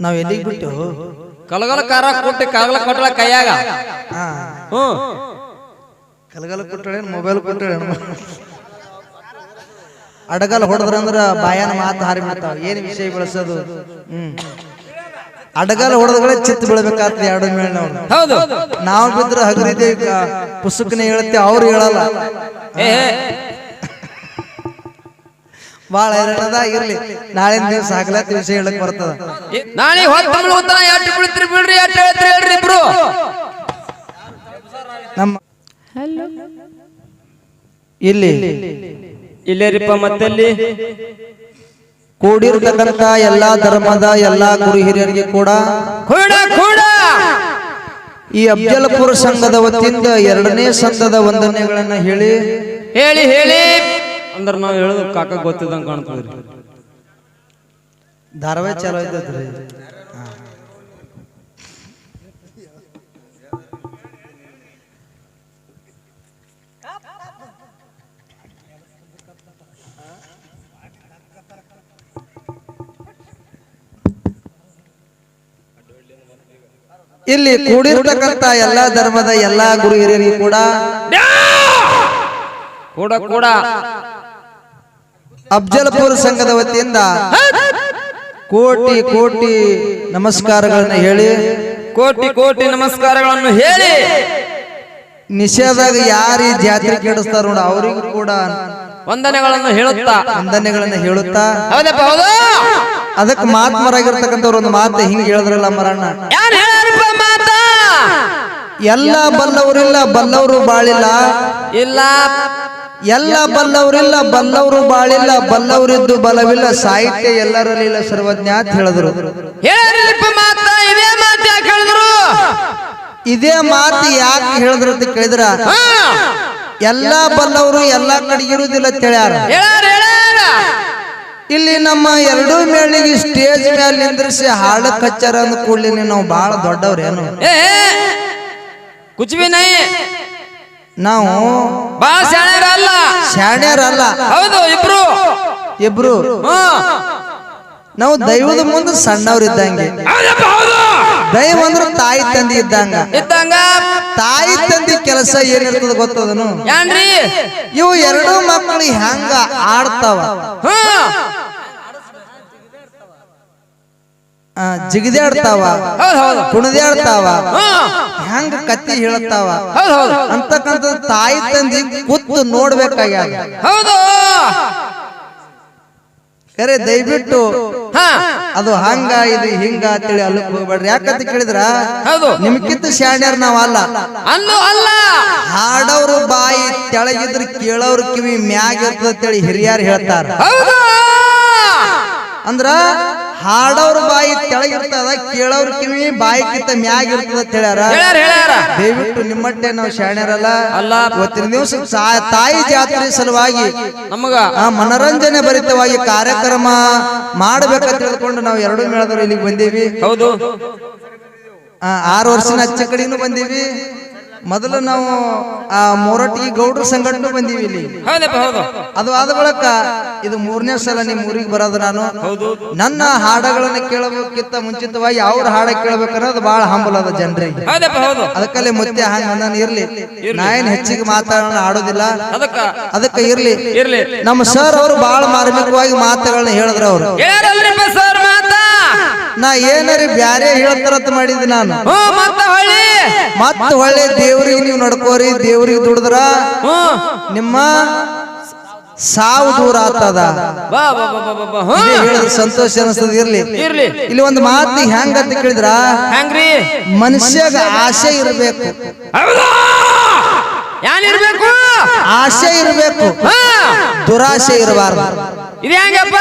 ನಾವ್ ಎಲ್ಲಿಗೆ ಬಿಟ್ಟು? ಕಲಗಲ ಕಾರ ಕೊಟ್ಟು ಕಾಗಲ ಕೊಟ್ಟಳ ಕೈಯಾಗ? ಹಾ. ಕಲಗಲ ಕೊಟ್ಟಳೆ ಮೊಬೈಲ್ ಕೊಟ್ಟಳೆ ಅಡಗಲ್ ಹೊಡೆದ್ರಂದ್ರ ಬಾಯನ ಮಾತು ಹಾರಿ ಬಿಡ್ತಾವ. ಏನ್ ವಿಷಯ ಬೆಳೆಸೋದು? ಹ್ಮ್. ಅಡಗಲ್ ಹೊಡೆದ್ಗಳೇ ಚಿತ್ ಬೀಳ್ಬೇಕಾಗ್ತದೆ ಎರಡು ಮೇಲೆ ನಾವು. ಹೌದು. ನಾವು ಬಿದ್ರೆ ಹಗರಿದೆ ಪುಸ್ತಕನೇ ಹೇಳುತ್ತೆ ಅವ್ರು ಹೇಳಲ್ಲ. ಬಾಳ ಇರ್ಲಿ. ನಾಳಿನ ದಿವಸ ಹಗಲತ್ ವಿಷಯ ಹೇಳಕ್ ಬರ್ತದ. ನಾಳೆ ಹೊತ್ತು ಎಟ್ಟು ಬೀಳ್ತೀರಿ ಬಿಡ್ರಿ ಹೇಳ್ತೀರಿ ಹೇಳ್ರಿ ಇಬ್ರು. ನಮ್ಮ ಇಲ್ಲಿ ಇಲ್ಲೇರಿಪ್ಪ ಮತ್ತಲ್ಲಿ? ಕೂಡಿರ್ತಕ್ಕಂತ ಎಲ್ಲಾ ಧರ್ಮದ ಎಲ್ಲಾ ಗುರು ಹಿರಿಯರಿಗೆ ಕೂಡ ಈ ಅಫ್ಜಲ್ಪುರ ಸಂಘದ ವತಿಯಿಂದ ಎರಡನೇ ಸಂಘದ ವಂದನೆಗಳನ್ನ ಹೇಳಿ ಹೇಳಿ ಹೇಳಿ. ಅಂದ್ರ ನಾವು ಹೇಳುದು ಕಾಕ ಗೊತ್ತಿದ್ದಂಗೆ ಕಾಣ್ತದ್ರಿ. ಧಾರಾವಾಹಿ ಚಲೋ ಐತದ್ರಿ ಇಲ್ಲಿ ಕೂಡಿರ್ತಕ್ಕಂತ ಎಲ್ಲಾ ಧರ್ಮದ ಎಲ್ಲಾ ಗುರು ಹಿರಿಯರಿಗೂ ಕೂಡ ಕೂಡ ಕೂಡ. ಅಫ್ಜಲ್ಪುರ ಸಂಘದ ವತಿಯಿಂದ ಕೋಟಿ ಕೋಟಿ ನಮಸ್ಕಾರಗಳನ್ನು ಹೇಳಿ. ಕೋಟಿ ಕೋಟಿ ನಮಸ್ಕಾರಗಳನ್ನು ಹೇಳಿ. ನಿಷೇಧಾಗ ಯಾರು ಈ ಜಾತ್ರೆ ಕೆಡಿಸ್ತಾರ ನೋಡ ಅವರಿಗೂ ಕೂಡ ವಂದನೆಗಳನ್ನು ಹೇಳುತ್ತಾ. ವಂದನೆಗಳನ್ನು ಹೇಳುತ್ತಾ. ಅದಕ್ಕೆ ಮಾತ್ಮರಾಗಿರ್ತಕ್ಕಂಥವ್ರು ಒಂದು ಮಾತು ಹಿಂಗೆ ಹೇಳಿದ್ರಲ್ಲ ಮರಣ್ಣ. ಎಲ್ಲ ಬಲ್ಲವರು ಇಲ್ಲ ಎಲ್ಲ ಬಲ್ಲವರಿಲ್ಲ ಬಲ್ಲವರು ಬಾಳಿಲ್ಲ. ಇಲ್ಲ. ಎಲ್ಲ ಬಲ್ಲವರಿಲ್ಲ ಬಲ್ಲವರು ಬಾಳಿಲ್ಲ ಬಲ್ಲವರಿದ್ದು ಬಲವಿಲ್ಲ ಸಾಹಿತ್ಯ ಎಲ್ಲರಲ್ಲಿಲ್ಲ ಸರ್ವಜ್ಞ ಅಂತ ಹೇಳಿದ್ರು. ಇದೇ ಮಾತು ಯಾಕೆ ಹೇಳಿದ್ರು? ಇದೇ ಮಾತು ಯಾಕೆ ಹೇಳಿದ್ರು ಅಂತ ಕೇಳಿದ್ರ? ಎಲ್ಲ ಬಲ್ಲವರು ಎಲ್ಲ ಕಡೆ ಇರುವುದಿಲ್ಲ ತಿಳ್ಯಾರ ಇಲ್ಲಿ ನಮ್ಮ ಎರಡೂ ಮೇಳಿಗೆ ಸ್ಟೇಜ್ ಮೇಲೆ ನಿಂದ್ರಿಸಿ ಹಾಡ ಕಚ್ಚಾರ ಅಂದ ಕೂಡಲೇ ನಾವು ಬಹಳ ದೊಡ್ಡವ್ರೇನು? ಏ ಕುಚ್ ನಾವು ಬಾ ಶಾಣ್ಯರ ಅಲ್ಲ? ಶಾಣ್ಯರಲ್ಲ ಹೌದು ಇಬ್ರು. ಇಬ್ರು. ನಾವು ದೈವದ ಮುಂದೆ ಸಣ್ಣವ್ರು ಇದ್ದಂಗೆ. ಹೌದಪ್ಪ ಹೌದು. ದೈವ ಅಂದ್ರೆ ತಾಯಿ ತಂದೆ ಇದ್ದಂಗ. ಇದ್ದಂಗ? ತಾಯಿ ತಂದೆ ಕೆಲಸ ಏನಿರ್ತದ ಗೊತ್ತದನು ಇವು ಎರಡು ಮಕ್ಕಳು ಹೆಂಗ ಆಡ್ತಾವ ಹ್ಮ್ ಆ, ಜಿಗಿದಾಡ್ತಾವ. ಕುಣಿದಾಡ್ತಾವ. ಹೆಂಗ ಕತ್ತಿ ಹೇಳ್ತಾವ? ಅಂತಕ್ಕಂಥ ತಾಯಿ ತಂದಿ ಕೂತು ನೋಡ್ಬೇಕಾಗ್ಯಾದ. ಕರೆ ದಯವಿಟ್ಟು ಅದು ಹಂಗ ಇದು ಹಿಂಗ ಅಂತೇಳಿ ಅಲ್ಲಕ್ ಹೋಗ್ಬೇಡ್ರಿ. ಯಾಕಂತ ಕೇಳಿದ್ರ? ಹೌದು. ನಿಮ್ಕಿಂತ ಶಾಣ್ಯರ್ ನಾವಲ್ಲ. ಅಲ್ಲ ಹಾಡವ್ರು ಬಾಯಿ ತೆಳಗಿದ್ರೆ ಕೇಳೋರ್ ಕಿವಿ ಮ್ಯಾಗ ಇರ್ತದ ಅಂತೇಳಿ ಹಿರಿಯರು ಹೇಳ್ತಾರ. ಅಂದ್ರ ಹಾಡೋರ್ ಬಾಯಿ ತೆಳಗಿರ್ತದ ಕೇಳೋರ್ ಕಿವಿ ಬಾಯಿ ಕಿತ್ತ ಮ್ಯಾಗ ಇರ್ತದ ಅಂತ ಹೇಳ್ಯಾರ. ದಯವಿಟ್ಟು ನಿಮ್ಮಟ್ಟೆ ನಾವು ಶಾಣ್ಯರಲ್ಲ ಅಲ್ಲ. ಇವತ್ತಿನ ದಿವಸ ತಾಯಿ ಜಾತ್ರೆ ಸಲುವಾಗಿ ನಮಗ. ಆ ಮನರಂಜನೆ ಭರಿತವಾಗಿ ಕಾರ್ಯಕ್ರಮ ಮಾಡ್ಬೇಕಂತ ತಿಳ್ಕೊಂಡು ನಾವು ಎರಡು ಮೇಳದವ್ರು ಇಲ್ಲಿಗೆ ಬಂದೀವಿ. ಹೌದು. ಆ, ಆರು ವರ್ಷನ ಅಚ್ಚ ಕಡೆನೂ ಬಂದೀವಿ. ಮೊದಲು ನಾವು ಆ ಮೊರಟಿ ಗೌಡ್ರ ಸಂಘಟನೆ ಬಂದೀವಿ ಇಲ್ಲಿ. ಹೌದಪ್ಪ ಹೌದು. ಅದು ಆದ ಬಳಿಕ ಇದು ಮೂರನೇ ಸಲ ನಿಮ್ಮ ಊರಿಗೆ ಬರೋದು ನಾನು. ಹೌದು. ನನ್ನ ಹಾಡಗಳನ್ನ ಕೇಳಬೇಕಿಂತ ಮುಂಚಿತವಾಗಿ ಅವ್ರ ಹಾಡ ಕೇಳಬೇಕನ್ನೋದು ಬಹಳ ಹಂಬಲ ಅದ ಜನರಿಗೆ. ಹೌದಪ್ಪ ಹೌದು. ಅದಕ್ಕಲ್ಲೇ ಮತ್ತೆ ಹಂಗ ನಾನು ಇರ್ಲಿ. ನಾ ಏನ್ ಹೆಚ್ಚಿಗೆ ಮಾತಾಡೋಣ ಆಡೋದಿಲ್ಲ. ಅದಕ್ಕ? ಅದಕ್ಕೆ ಇರ್ಲಿ. ಇರ್ಲಿ. ನಮ್ಮ ಸರ್ ಅವರು ಬಹಳ ಮಾರ್ಮಿಕವಾಗಿ ಮಾತುಗಳನ್ನ ಹೇಳಿದ್ರು ಅವರು. ನಾ ಏನಾರಿ ಬ್ಯಾರೆ ಹೇಳ್ತಾರಂತ ಮಾಡಿದ್ದೆ ನಾನು. ಮತ್ತ ಹೊಳ್ಳಿ. ದೇವ್ರಿಗೆ ನೀವು ನಡ್ಕೋರಿ ದೇವ್ರಿಗೆ ದುಡಿದ್ರ ನಿಮ್ಮ ಸಾವು ದೂರ ಆಗ್ತದ ಸಂತೋಷ ಅನಿಸ್ತದ ಇರ್ಲಿ. ಇರ್ಲಿ. ಇಲ್ಲಿ ಒಂದು ಮಾತು ಹೆಂಗ ಅಂತ ಕೇಳಿದ್ರ? ಹೆಂಗ್ರಿ? ಮನುಷ್ಯಗ ಆಸೆ ಇರಬೇಕು. ಇರ್ಬೇಕು? ಆಸೆ ಇರಬೇಕು. ಹಾ. ದುರಾಸೆ ಇರಬಾರ್ದು. ಇದು ಹೆಂಗಪ್ಪ?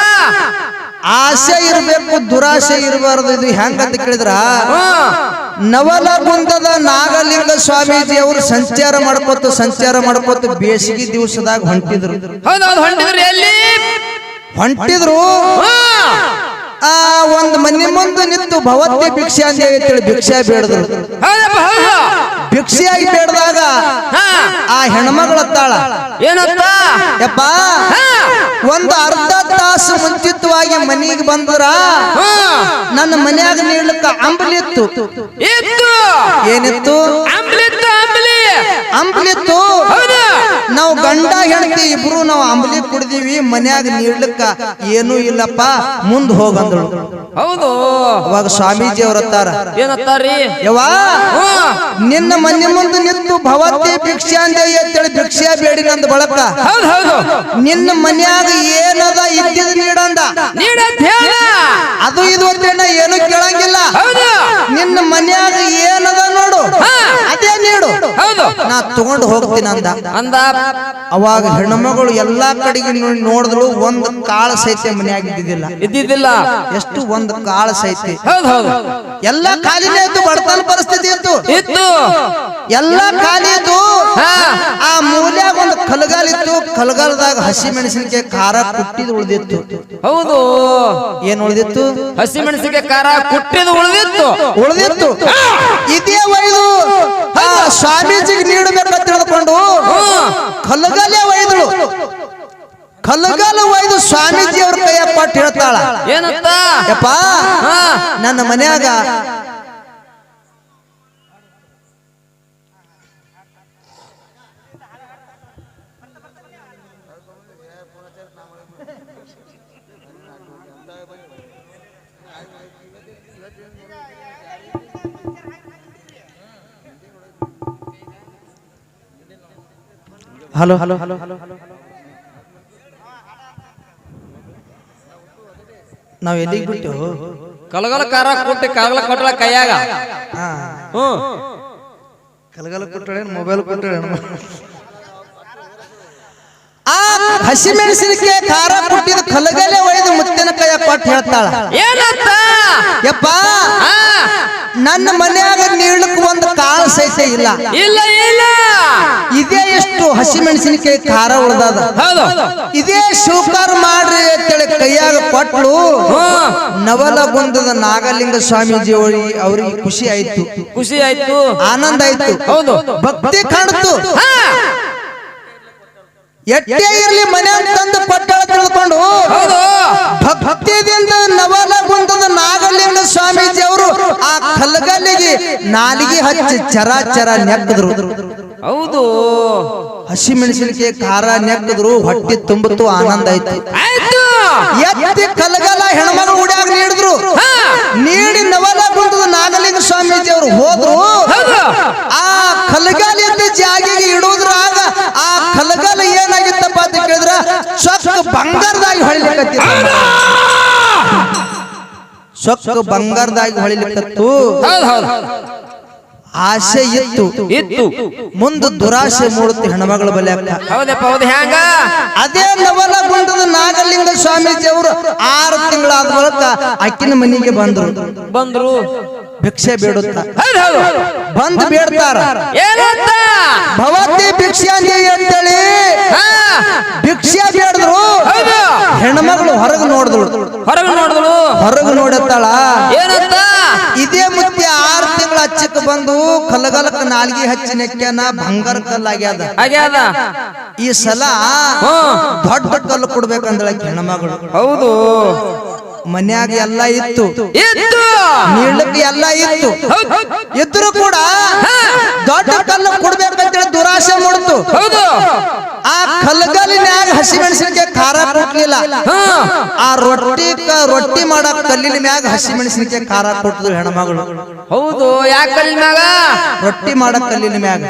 ಆಸೆ ಇರಬೇಕು ದುರಾಸೆ ಇರಬಾರ್ದು ಇದು ಹೆಂಗಂತ ಕೇಳಿದ್ರ? ನವಲ ನವಲಗುಂದದ ನಾಗಲಿಂಗ ಸ್ವಾಮೀಜಿ ಅವರು ಸಂಚಾರ ಮಾಡ್ಕೊತ ಸಂಚಾರ ಮಾಡ್ಕೊತ ಬೇಸಿಗೆ ದಿವಸದಾಗ ಹೊಂಟಿದ್ರು. ಹೊಂಟಿದ್ರು ಆ ಒಂದ್ ಮನೆ ಮುಂದೆ ನಿಂತು ಭವತ್ಯ ಭಿಕ್ಷೆ ಅಂತ ಹೇಳಿ ಭಿಕ್ಷೆ ಬೇಡದ್ರು. ಭಿಕ್ಷೆಯಾಗಿ ಬೇಡದಾಗ ಆ ಹೆಣ್ಮಗಳತ್ತಾಳ ತಾಳ. ಯಪ್ಪ ಹಾ. ಒಂದು ಅರ್ಧ ತಾಸು ಮುಂಚಿತವಾಗಿ ಮನೆಗೆ ಬಂದ್ರ ನನ್ನ ಮನ್ಯಾಗ ಅಂಬಲಿತ್ತು ಇತ್ತು. ಏನಿತ್ತು? ಅಂಬ್ಲಿತ್ತು ಅಂಬ್ಲಿ ಅಂಬಲಿತ್ತು ಹೌದು ನಾವು ಗಂಡ ಹೆಂಡತಿ ಇಬ್ರು ನಾವು ಅಂಬಲಿ ಕುಡ್ದಿವಿ ಮನ್ಯಾಗ ನೀಡ್ಲಿಕ್ಕ ಏನೂ ಇಲ್ಲಪ್ಪ ಮುಂದ್ ಹೋಗಂದ್ರು ಹೌದು. ಅವಾಗ ಸ್ವಾಮೀಜಿ ಅವ್ರ ಹತ್ತಾರ ಏನತ್ತಾರಿ ಯವಾ ನಿನ್ನ ಮನೆ ಮುಂದೆ ನಿಂತು ಭವತಿ ಭಿಕ್ಷೆ ಅಂದೆ ಅಂತೇಳಿ ಭಿಕ್ಷೆ ಬೇಡಿ ನಂದು ಬಳಕ. ನಿನ್ನ ಮನ್ಯಾಗ ಏನದ ಇದ್ದಿದ್ ನೀಡಂದ. ಅದು ಇದು ಏನು ಕೇಳಂಗಿಲ್ಲ. ನಿನ್ನ ಮನ್ಯಾಗ ಏನದ ನೋಡು. ಅದೇ ನೀಡು. ನಾ ತಗೊಂಡು ಹೋಗ್ತೀನಿ ಅಂದ. ಅಂದ. ಅವಾಗ ಹೆಣ್ಮಗಳು ಎಲ್ಲಾ ಕಡೆಗೆ ನೋಡಿ ನೋಡಿದ್ಳು ಒಂದು ಕಾಳ ಸಹಿತ ಮನ್ಯಾಗ ಇದ್ದಿದ್ದಿಲ್ಲ. ಇದ್ದಿದ್ದಿಲ್ಲ. ಎಷ್ಟು ಒಂದು ಕಾಳು ಸಹಿತ. ಎಲ್ಲಾ ಕಾಲಿನ ಇತ್ತು ಬಡತನ ಪರಿಸ್ಥಿತಿ ಇತ್ತು. ಇತ್ತು. ಎಲ್ಲಾ ಖಾಲಿ ಇತ್ತು ಆ ಮೂಲ್ಯಾಗ ಒಂದು ಕಲಗಾಲ ಇತ್ತು. ಕಲಗಾಲದಾಗ ಹಸಿ ಮೆಣಸಿನಕಾಯಿ ಖಾರ ಕುಟ್ಟಿದ್ ಉಳಿದಿತ್ತು. ಹೌದು. ಏನ್ ಉಳಿದಿತ್ತು? ಹಸಿ ಮೆಣಸಿಗೆ ಖಾರ ಕುಟ್ಟಿದ ಉಳಿದಿತ್ತು. ಉಳಿದಿತ್ತು. ಇದೇ ಒಯ್ದು ಸ್ವಾಮೀಜಿಗೆ ನೀಡಬೇಕಂತ ತಿಳ್ಕೊಂಡು ಕಲಗಾಲೆ ಒಯ್ದಳು ಕಲಗಾಲ ಒಯ್ದು ಸ್ವಾಮೀಜಿ ಅವ್ರ ಕೈಯ ಕೊಟ್ಟು ಹೇಳ್ತಾಳ. ಹಾ. ನನ್ನ ಮನ್ಯಾಗ ಹಲೋ. ಹಲೋ. ಹಲೋ ನಾವ್ ಎಲ್ಲಿಗೆ ಬಿಟ್ಟು? ಕಲಗಲ ಕಾರ ಕುಟ್ಟಿ ಕಾಗಲ ಕೊಟ್ಟಳ ಕೈಯಾಗ. ಹಾ. ಹ್ಮ್ ಕಲಗಲ ಕೊಟ್ಟಳೆ ಮೊಬೈಲ್ ಕೊಟ್ಟಳೆ ಆ ಹಸಿಮೆಣಸಿನಕಾಯಿ ಖಾರ ಕೊಟ್ಟಿದ ಕಲಗಲೆ ಒಯ್ದು ಮುತ್ತಿನ ಕೈಯ ಕೊಟ್ಟು ಹೇಳ್ತಾಳ. ಏನಂತ ಯಪ್ಪ. ನನ್ನ ಮನ್ಯಾಗ ನೀಳಕ್ ಒಂದು ಕಾಲ ಸಹಿತ ಇಲ್ಲ. ಇಲ್ಲ. ಇಲ್ಲ ಇದೇ ಎಷ್ಟು ಹಸಿಮೆಣಸಿನಕಾಯಿ ಖಾರ ಉಳ್ದದ. ಹೌದು. ಇದೇ ಶುಕರ್ ಮಾಡ್ರಿ ಅಂತೇಳಿ ಕೈಯಾಗ ಕೊಟ್ಲು. ನವಲ ನವಲಗುಂದದ ನಾಗಲಿಂಗ ಸ್ವಾಮೀಜಿ ಅವರಿಗೆ ಅವ್ರಿಗೆ ಖುಷಿ ಆಯ್ತು. ಖುಷಿ ಆಯ್ತು. ಆನಂದ ಆಯ್ತು. ಹೌದು. ಭಕ್ತಿ ಕಾಣ್ತು. ಎಟ್ಟೆ ಇರ್ಲಿ ಮನೆ ತಂದು ಪಟ್ಟಳ ತಿಳ್ಕೊಂಡು. ಹೌದು. ಭಕ್ತಿದಿಂದ ನವಲಗುಂದದ ನಾಗಲಿಂಗ ಸ್ವಾಮೀಜಿ ಅವರು ಕಲ್ಲಗಲ್ಲಿಗೆ ನಾಲಿಗೆ ಹಚ್ಚಿ ಚರ ಚರ ನೆಕ್ಕದ್ರು ಹೌದು. ಹಸಿ ಮೆಣಸಿನಕಾಯಿ ಖಾರ ನೆಕ್ಕದ್ರು ಹೊಟ್ಟೆ ತುಂಬಿತು ಆನಂದ ಆಯ್ತು. ಎತ್ತಿ ಕಲ್ಗಲ ಹೆಣ್ಮಗಳು ಉಡ್ಯಾಗ ನೀಡಿದ್ರು. ನೀಡಿ ನವಲ ಬಂದ ನಾಗಲಿಂಗ ಸ್ವಾಮೀಜಿ ಅವರು ಹೋದ್ರು. ಹೌದು. ಆ ಕಲಗಾಲ ಇದ್ದ ಜಾಗಿಗೆ ಸೊಕ್ಕ ಬಂಗಾರದಾಗಿ ಹೊಳಿಲಿಕ್ಕತ್ತು. ಹೌದು ಹೌದು ಆಸೆ ಇತ್ತು. ಇತ್ತು. ಮುಂದೆ ದುರಾಸೆ ಮೂಡುತ್ತೆ ಹೆಣ್ಮಗಳ ಬಲೆ ಹೌದಪ್ಪ ಹೌದು ಹ್ಯಾಂಗ? ಅದೇ ನಾಗಲಿಂಗ ಸ್ವಾಮೀಜಿ ಅವರು ಆರು ತಿಂಗಳಾದ ಬಳಿಕ ಅಕ್ಕಿನ ಮನೆಗೆ ಬಂದ್ರು. ಬಂದ್ರು. ಭಿಕ್ಷೆ ಬೇಡುತ್ತ. ಬಂದ್ ಹೌದು. ಬಂದು ಬೇಡ್ತಾರ. ಏನಂತ? ಭವತಿ ಭಿಕ್ಷೆ ಅಂತೇಳಿ. ಹಾ. ಭಿಕ್ಷೆ ಹೌದು ಹೆಣ್ಮಗಳು ಹೊರಗೆ ನೋಡಿದಳು. ಹೊರಗೆ ನೋಡಿದಳು? ಹೊರಗೆ ನೋಡತ್ತಾಳ. ಏನಂತ? ಇದೇ ಮುತ್ತಿ ಆರು ತಿಂಗಳ ಹಚ್ಚಕ್ಕೆ ಬಂದು ಕಲಗಲಕ ನಾಲ್ಗಿ ಹಚ್ಚಿ ನೆಕ್ಕನ ಬಂಗಾರ ಕಲ್ಲಾಗ್ಯಾದ ಆಗ್ಯಾದ. ಈ ಸಲ ದೊಡ್ಡ ದೊಡ್ಡ ಕಲ್ಲು ಕೊಡ್ಬೇಕಂದ್ರೆ ಹೆಣ್ಮಗಳು. ಹೌದು. ಮನ್ಯಾಗ ಎಲ್ಲ ಇತ್ತು. ನೀಡ್ಲಿಕ್ಕೆ ಎಲ್ಲ ಇತ್ತು. ಇದ್ರು ಕೂಡ ದೊಡ್ಡ ಕಲ್ಲು ಕೊಡ್ಬೇಕಂತೇಳಿ ದುರಾಸೆ ಮಾಡ್ತು. ಆ ಕಲ್ಗಲಿನ್ಯಾಗ ಹಸಿ ಮೆಣಸಿನಕಾಯಿ ಖಾರ ಕೊಟ್ಲಿಲ್ಲ. ಆ ರೊಟ್ಟಿ ರೊಟ್ಟಿ ಮಾಡಕ್ ಕಲ್ಲಿನ ಮ್ಯಾಗ ಹಸಿ ಮೆಣಸಿನಕಾಯಿ ಖಾರ ಕೊಟ್ಟಿದ್ರು ಹೆಣ್ಮಗಳು. ಹೌದು. ಯಾಕೆ ರೊಟ್ಟಿ ಮಾಡಕ್ ಕಲ್ಲಿನ ಮ್ಯಾಗ.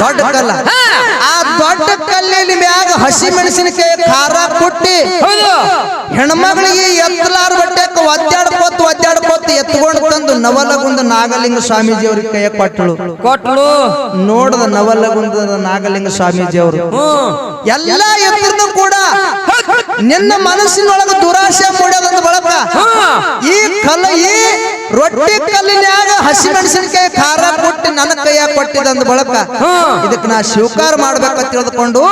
ದೊಡ್ಡ ಕಲ್ಲ. ಆ ದೊಡ್ಡ ಕಲ್ಲಿನ ಮ್ಯಾಗ ಹಸಿ ಮೆಣಸಿನಕಾಯಿ ಖಾರ ಕೊಟ್ಟಿ ಹೆಣ್ಮಗಳಿಗೆ ಎತ್ತಲಾರ ಬಟ್ಟೆಕ ಒದ್ದಾಡ್ಕೋತ ಒದ್ದಾಡ್ಕೋತ ಎತ್ಕೊಂಡು ತಂದು ನವಲಗುಂದ ನಾಗಲಿಂಗ ಸ್ವಾಮೀಜಿ ಅವ್ರಿಗೆ ಕೈಯ ಕೊಟ್ಟಳು. ಕೊಟ್ಟಳು. ನೋಡದ ನವಲಗುಂದ ನಾಗಲಿಂಗ ಸ್ವಾಮೀಜಿ ಅವರು ಎಲ್ಲ ಎದುರು ಕೂಡ ನಿನ್ನ ಮನಸ್ಸಿನೊಳಗ ದುರಾಶೆ ಮೂಡೋದಂತ ಬಳಕ ಈ ಕಲ್ಲ ಈ ರೊಟ್ಟಿ ಕಲ್ಲಿನ್ಯಾಗ ಹಸಿ ಮೆಣಸಿನಕಾಯಿ ಖಾರ ಕೊಟ್ಟು ನನ್ನ ಕೈಯಾಗ ಕೊಟ್ಟಿದಂದ ಬಳಕ ಇದಕ್ಕೆ ನಾ ಸ್ವೀಕಾರ ಮಾಡ್ಬೇಕಂತ ತಿಳಿದುಕೊಂಡು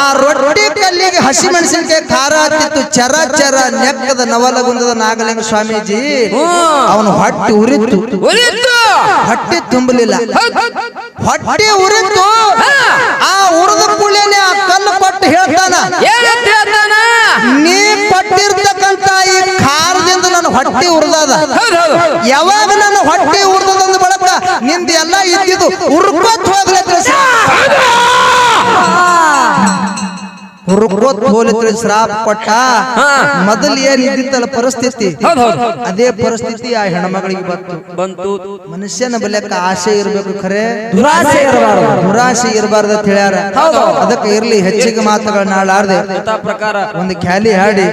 ಆ ರೊಟ್ಟಿ ಕಲ್ಲಿಗೆ ಹಸಿ ಮೆಣಸಿನಕಾಯಿ ಖಾರ ಹತ್ತಿತ್ತು ಚರ ಚರ ನೆಕ್ಕದ ನವಲಗುಂದದ ನಾಗಲಿಂಗ ಸ್ವಾಮೀಜಿ. ಅವನು ಹೊಟ್ಟೆ ಉರಿತು. ಹೊಟ್ಟೆ ತುಂಬಲಿಲ್ಲ. ಹೊಟ್ಟೆ ಉರಿತು ಆ ಉರಿದ ಕೂಡಲೇನೆ ಆ ಕಲ್ಲು ಕೊಟ್ಟು ಹೇಳ್ತಾನ. ಏನಂತ ಹೇಳ್ತಾನ? ನೀ ಕೊಟ್ಟಿರ್ತಕ್ಕಂತ ಈ ಖಾರದಿಂದ ನನ್ನ ಹೊಟ್ಟೆ ಉರ್ದದ. ಯಾವಾಗ ನನ್ನ ಹೊಟ್ಟೆ ಉರ್ದದಂದ ಬಳಕ ನಿಂದ ಎಲ್ಲ ಇದ್ದಿದ್ದು ಉರ್ಕೋತ್ ಹೋಗ್ಲತ್ರಿ ಉರ್ಕೋತ್ ಹೋಲಿತ್ರಿ ಶ್ರಾಪ್ ಕೊಟ್ಟ. ಮೊದಲು ಏನ್ ಇದ್ದಿತ್ತಲ್ಲ ಪರಿಸ್ಥಿತಿ. ಅದೇ ಪರಿಸ್ಥಿತಿ ಆ ಹೆಣ್ಮಗಳಿಗೆ ಬಂತು. ಬಂತು. ಮನುಷ್ಯನ ಬಲ್ಯಕ್ಕ ಆಸೆ ಇರಬೇಕು ಖರೆ. ದುರಾಸೆ ಇರಬಾರದು. ದುರಾಸೆ ಇರಬಾರ್ದು ಅಂತ ಹೇಳ್ಯಾರ. ಅದಕ್ಕೆ ಇರ್ಲಿ ಹೆಚ್ಚಿಗೆ ಮಾತುಗಳನ್ನ ಆಡಾರ್ದೆ ಪ್ರಕಾರ ಒಂದು ಖ್ಯಾಲಿ ಹಾಡಿ.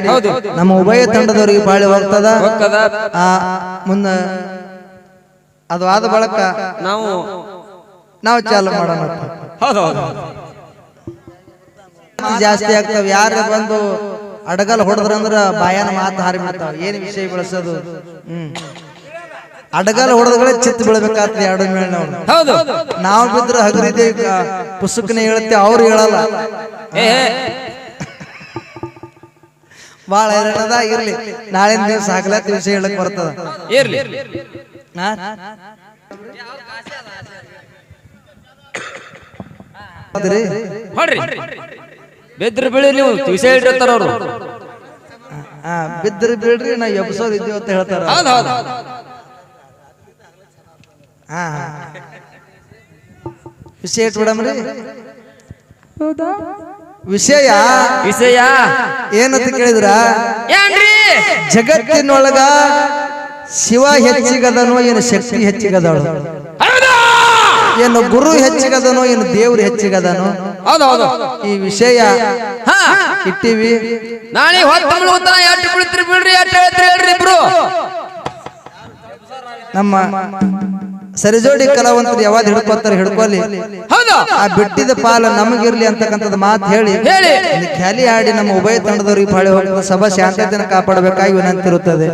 ನಮ್ಮ ಉಭಯ ತಂಡದವರಿಗೆ ಬಾಳಿ ಹೋಗ್ತದ? ಹೋಗ್ತದ. ಆ ಮುನ್ನ ಅದು ಆದ ಬಳಕ ನಾವು ನಾವು ಚಾಲು ಮಾಡೋಣ ಹೌದು. ಹೌದು ಜಾಸ್ತಿ ಆಗ್ತಾವ. ಯಾರ ಬಂದು ಅಡಗಲ್ ಹೊಡೆದ್ರಂದ್ರ ಬಾಯನ ಮಾತು ಹಾರಿ ಬಿಡ್ತಾವ. ಏನ್ ವಿಷಯ ಬೆಳೆಸೋದು? ಹ್ಮ್. ಅಡಗಲ್ ಹೊಡೆದ್ರೆ ಚಿತ್ತ ಬೀಳ್ಬೇಕಾಗ್ತದೆ ಎರಡು ಮೇಲೆ ನಾವು ಹೌದು. ನಾವು ಬಿದ್ರೆ ಹಗರಿದೆ ಪುಸ್ತಕನೇ ಹೇಳುತ್ತೆ ಅವ್ರು ಹೇಳಲ್ಲ. ಬಾಳ ಹೇಳದ ಇರ್ಲಿ. ನಾಳೆ ದಿವಸ ಹಗಲತ್ತ ವಿಷಯ ಹೇಳಕ್ ಬರ್ತದ. ಇರ್ಲಿ? ಹೊಡ್ರಿ. ಬೆದ್ರ ಬೀಳಿ ನೀವು ವಿಷಯ ಇಟ್ಟಿರ್ತಾರ ಅವರು. ಬಿದ್ರಿ ಬಿಡ್ರಿ ನಾ ಎಬ್ಸೋದ್ ಇದ್ದೀವಿ ಅಂತ ಹೇಳ್ತಾರ. ಹೌದು ಹೌದು. ಹಾ ಹಾ. ವಿಷಯ ಇಟ್ಬಿಡಮ್ರಿ ವಿಷಯ? ವಿಷಯ? ಏನಂತ ಕೇಳಿದ್ರ? ಏನ್ರಿ? ಜಗತ್ತಿನೊಳಗ ಶಿವ ಹೆಚ್ಚಿಗದನು ಏನು ಶಕ್ತಿ ಹೆಚ್ಚಿಗದಳು ಏನು ಗುರು ಹೆಚ್ಚಿಗದನೋ ಏನು ದೇವ್ರು ಹೆಚ್ಚಿಗದನೋ? ಹೌದು ಹೌದು ಈ ವಿಷಯ ಹಾ ಇಟ್ಟಿವಿ. ನಾಳೆ ಹೊತ್ತಮಲು ಕುಳಿತ್ರಿ ಬಿಡ್ರಿ ಹೇಳ್ತ್ರಿ ಹೇಳ್ರಿ ಇಬ್ರು. ನಮ್ಮ ಸರಿಜೋಡಿ ಕಲಾವಂತರು ಯಾವಾಗ ಹಿಡ್ಕೋತಾರೆ ಹಿಡ್ಕೊಲಿ. ಆ ಬಿಟ್ಟಿದ ಪಾಲ ನಮಗಿರ್ಲಿ ಅಂತಕ್ಕಂಥದ್ದು ಮಾತು ಹೇಳಿ. ಖ್ಯಾಲಿ ಆಡಿ ನಮ್ಮ ಉಭಯ ತಂಡದವ್ರಿಗೆ ಬಾಳೆ ಹೋಗ್ತದೆ. ಸಭಾ ಶಾಂತತೆಯನ್ನು ಕಾಪಾಡಬೇಕಾಗಿ ವಿನಂತಿರುತ್ತದೆ.